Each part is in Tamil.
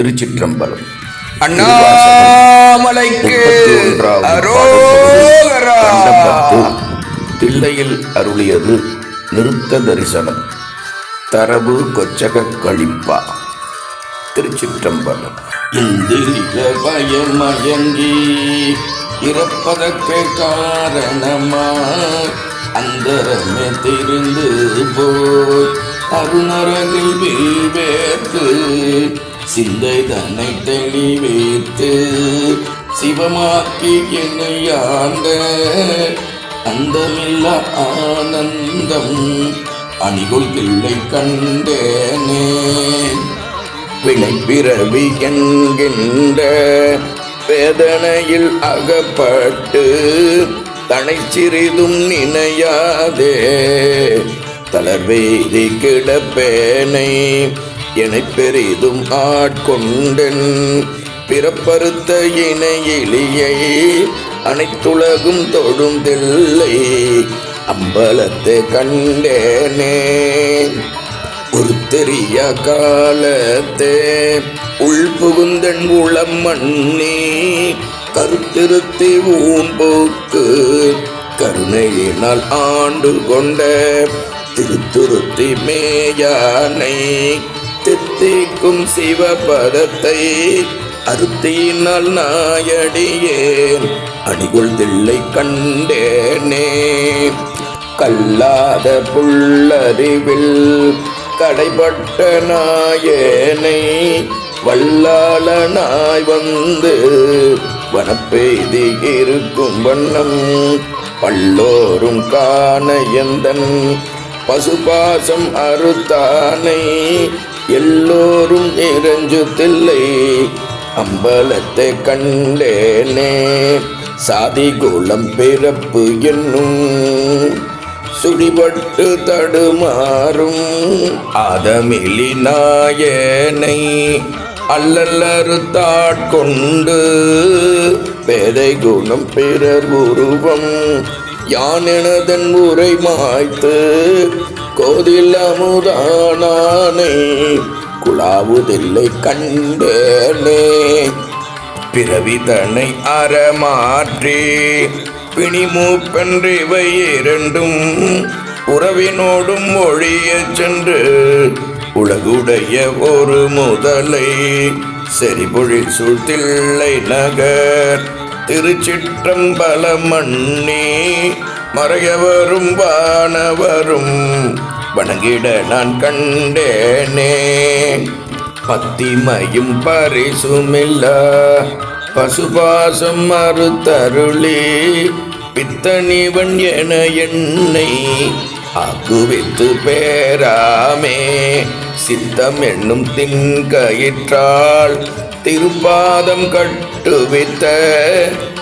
திருச்சிற்றம்பலம். அண்ணாமலைக்கு தில்லையில் அருளியது நிறுத்த தரிசனம். தரவு கொச்சக கழிப்பா. திருச்சிற்றம்பலம். இந்திரிய பயமயங்கி இறப்பதற்கு காரணமா அந்தரமே தெரிந்து போய் அருணரகில் வீவேற்று சிந்தை தன்னை தெளிவேத்து சிவமாக்கி என்னை ஆண்ட அந்தமில்ல ஆனந்தம் அணிகுள் பிள்ளை கண்டேனே. வினை பிறவி என்கின்ற வேதனையில் அகப்பட்டு தனை சிறிதும் நினையாதே. தளர்வேதி கிடப்பேனை எனை பெரிதும் ஆட்கொண்டன். பிறப்பறுத்த இணையிலியை அனைத்துலகும் தொடும் தில்லை அம்பலத்தை கண்டேனே. ஒரு தெரிய காலத்தே உள் புகுந்தன் உளம் மண்ணி கருத்திருத்தி ஊம்போக்கு கருணையினால் ஆண்டு கொண்ட திருத்துருத்தி மேயானை. தித்திக்கும் சிவபதத்தை அறுத்தினால் நாயடியேன். அடிகுள் தில்லை கண்டேனே. கல்லாத புல்லறிவில் கடைபட்ட நாயனை வல்லாளனாய் வந்து வனப்பெய்தி இருக்கும் வண்ணம் பல்லோரும் காண எந்தன் பசுபாசம் அறுத்தானை எல்லோரும் இறஞ்சு அம்பலத்தை கண்டேனே. சாதி குலம் பிறப்பு என்னும் சுடிபட்டு தடுமாறும். அதமிழி நாயனை அல்லல்லறுத்தாட்கொண்டு பேதை குணம் பிறர் உருவம். யானெனதன் உரை மாய்த்து கோதில் அமுதானானை குழாவுதில்லை கண்டேனே. பிறவிதனை அறமாற்றி பிணிமூப்பென்றிவை இரண்டும் உறவினோடும் ஒழியச் சென்று உலகுடைய ஒரு முதலை செறிபொழி சூழ்த்தில்லை நகர். திருச்சிற்றம்பல மண்ணி மறையவரும் வானவரும் வணங்கிட நான் கண்டேனே. பத்திமையும் பரிசுமில்ல. பசுபாசம் மறுத்தருளி பித்தனிவன் என என்னை அகுவித்து பேராமே. சித்தம் என்னும் தின்கயிற்றால் திருப்பாதம் கட்டுவித்த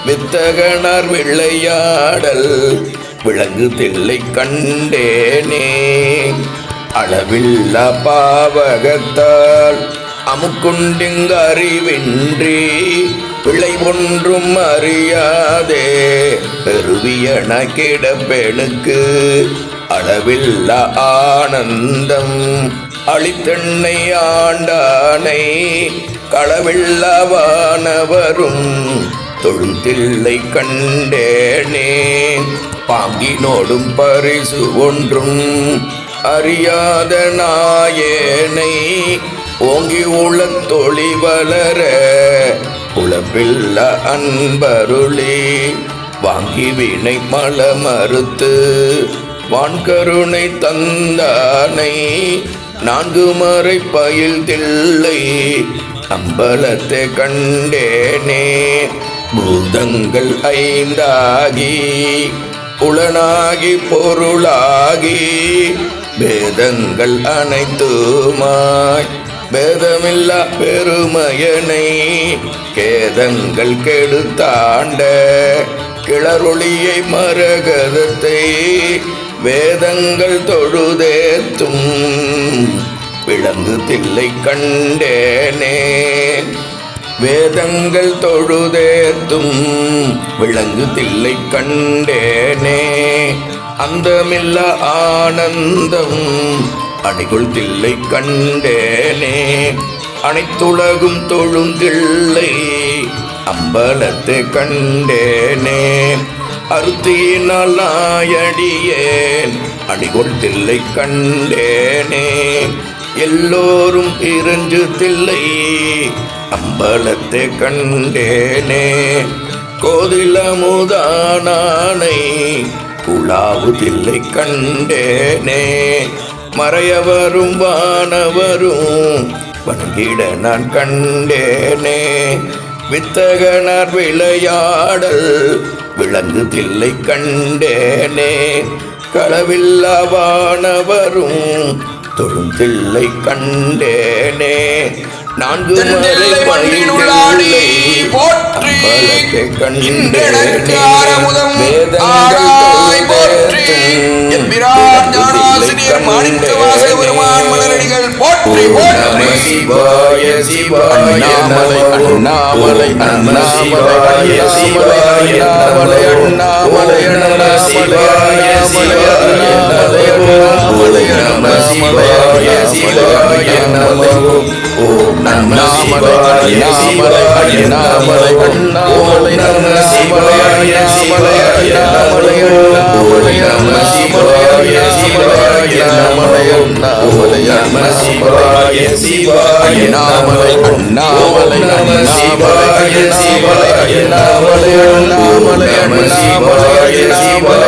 வித்தகனார் விளையாடல் விலங்கு தில்லை கண்டேனே. அளவில்லா பாவகத்தால் அமுக்குண்டிங்கு அறிவின்றி பிழை ஒன்றும் அறியாதே. பெருவியன கிடப்பெனுக்கு அளவில்ல ஆனந்தம். அளித்தெண்ணை ஆண்டானை களவில்லவானவரும் தொழுத்தில்லை கண்டேனே. பாங்கினோடும் பரிசு ஒன்றும் அறியாத நாயேனை. ஓங்கி உளத் தொழி வளர உழப்பில்ல அன்பருளி. வாங்கி வினை மல மறுத்து வான்கருணை தந்தானை. நான்கு மறை பயில் தில்லை அம்பலத்தை கண்டேனே. பூதங்கள் ஐந்தாகி புலனாகி பொருளாகி வேதங்கள் அனைத்துமாய். பேதமில்லா பெருமையனை கேதங்கள் கெடுத்தாண்ட கிளரொளியை மரகதத்தை வேதங்கள் தொழுதேத்தும். விளங்கு தில்லை கண்டேனே வேதங்கள் தொழுதேத்தும் விளங்கு தில்லை கண்டேனே. அந்தமில்ல ஆனந்தம் அணிகுள் தில்லை கண்டேனே. அனைத்துலகும் தொழுந்தில்லை அம்பலத்தை கண்டேனே. அறுத்தியினால் நாயடியேன் அடிகொள் தில்லை கண்டேனே. எல்லோரும் இறஞ்சு தில்லை அம்பலத்தை கண்டேனே. கோதிலமுதானானை புலாவு தில்லை கண்டேனே. மறையவரும் வானவரும் வணங்கிட நான் கண்டேனே. வித்தகனார் விளையாடல் விளங்குதில்லை கண்டேனே. களவில்லா வானவரும் தொழுந்தில்லை கண்டேனே. நான்கு மறை மண்ணில் உள்ளாடி போற்றி ஆடாய் போற்றி. எம்பிரான் ஞானாசிரியர் மாணிக்க வாசக பெருமான் மலரடிகள் போற்றி நம போற்றி. சிவாய சிவாய அண்ணாமலை அண்ணாமலை அண்ணாமலை சிவாய அண்ணாமலை அண்ணாமலை நம சிவாய சிவாய அண்ணாமலை நம சிவாய சிவாய சிவாய நாமலை ஓமலை நம சிவாய சிவாய நாமலை ஓமலை நம சிவாய சிவாய நாமலை ஓமலை நம சிவாய சிவாய நாமலை நாமலை நம சிவாய சிவாய நாமலை நாமலை நம சிவாய சிவாய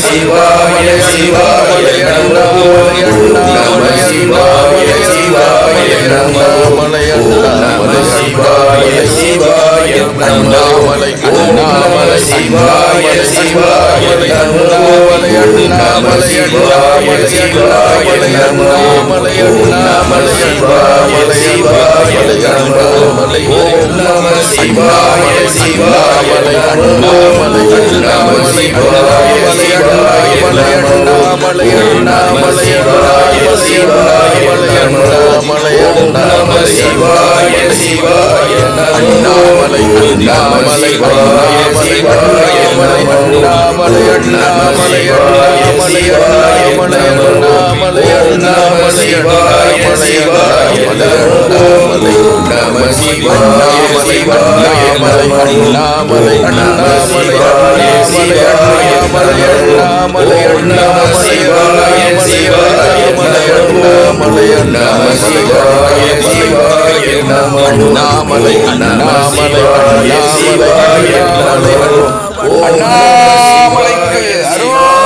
శివాయ శివాయ నమో నమ శివాయ శివాయ నమో నమ శివాయ శివాయ నమో నమ శివాయ శివాయ నమో சிவாய சிவாய நமோ நமோ நமோ சிவாய மலையண்டா மலையண்டா மலையண்டாய சிவாய மலையண்டா மலையண்டா சிவாய சிவாய அண்ணாமலையண்டா மலையண்டாய சிவாய மலையண்டா மலையண்டா மலையண்டாய மலையண்டாய மலையண்டா மலையண்டா மலையண்டாய அண்ணாமலை அண்ணாமலை அண்ணாமலை. அண்ணாமலை அண்ணாமலைக்கு அருள்.